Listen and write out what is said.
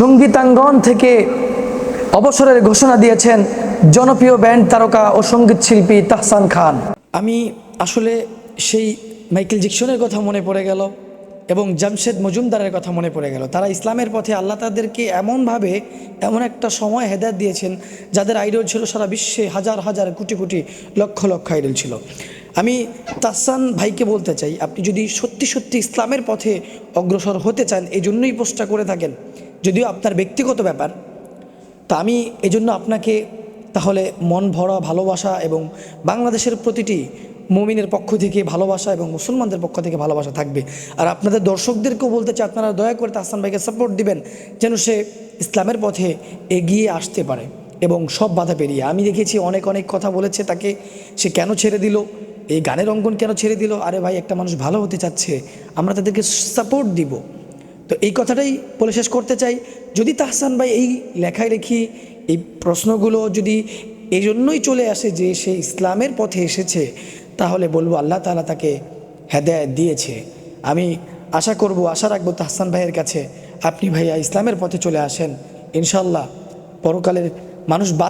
সঙ্গীতাঙ্গন থেকে অবসরের ঘোষণা দিয়েছেন জনপ্রিয় ব্যান্ড তারকা ও সংগীত শিল্পী তাহসান খান। আমি আসলে সেই মাইকেল জ্যাকসনের কথা মনে পড়ে গেল এবং জামশেদ মজুমদারের কথা মনে পড়ে গেল। তারা ইসলামের পথে আল্লাহ তাদেরকে এমনভাবে এমন একটা সময় হেদায়ত দিয়েছেন যাদের আইডল ছিল সারা বিশ্বে হাজার হাজার কোটি কোটি লক্ষ লক্ষ আইডল ছিল। আমি তাহসান ভাইকে বলতে চাই, আপনি যদি সত্যি সত্যি ইসলামের পথে অগ্রসর হতে চান, এই জন্যই পোস্টটা করে থাকেন। যদিও আপনার ব্যক্তিগত ব্যাপার, তা আমি এজন্য আপনাকে তাহলে মন ভরা, ভালোবাসা এবং বাংলাদেশের প্রতিটি মুমিনের পক্ষ থেকে ভালোবাসা এবং মুসলমানদের পক্ষ থেকে ভালোবাসা থাকবে। আর আপনাদের দর্শকদেরকেও বলতে চাই, আপনারা দয়া করে তাহসান ভাইকে সাপোর্ট দিবেন যেন সে ইসলামের পথে এগিয়ে আসতে পারে এবং সব বাধা পেরিয়ে। আমি দেখেছি অনেক অনেক কথা বলেছে তাকে, সে কেন ছেড়ে দিল, এই গানের অঙ্কন কেন ছেড়ে দিল? আরে ভাই, একটা মানুষ ভালো হতে চাচ্ছে, আমরা তাদেরকে সাপোর্ট দিব। তো এই কথাটাই বলে শেষ করতে চাই। যদি তাহসান ভাই এই লেখায় লেখি, এই প্রশ্নগুলো যদি এই জন্যই চলে আসে যে সে ইসলামের পথে এসেছে, তাহলে বলব আল্লাহ তাআলা তাকে হেদায়ত দিয়েছে। আমি আশা করব, আশা রাখব তাহসান ভাইয়ের কাছে, আপনি ভাইয়া ইসলামের পথে চলে আসেন। ইনশাল্লাহ পরকালের মানুষ বাদ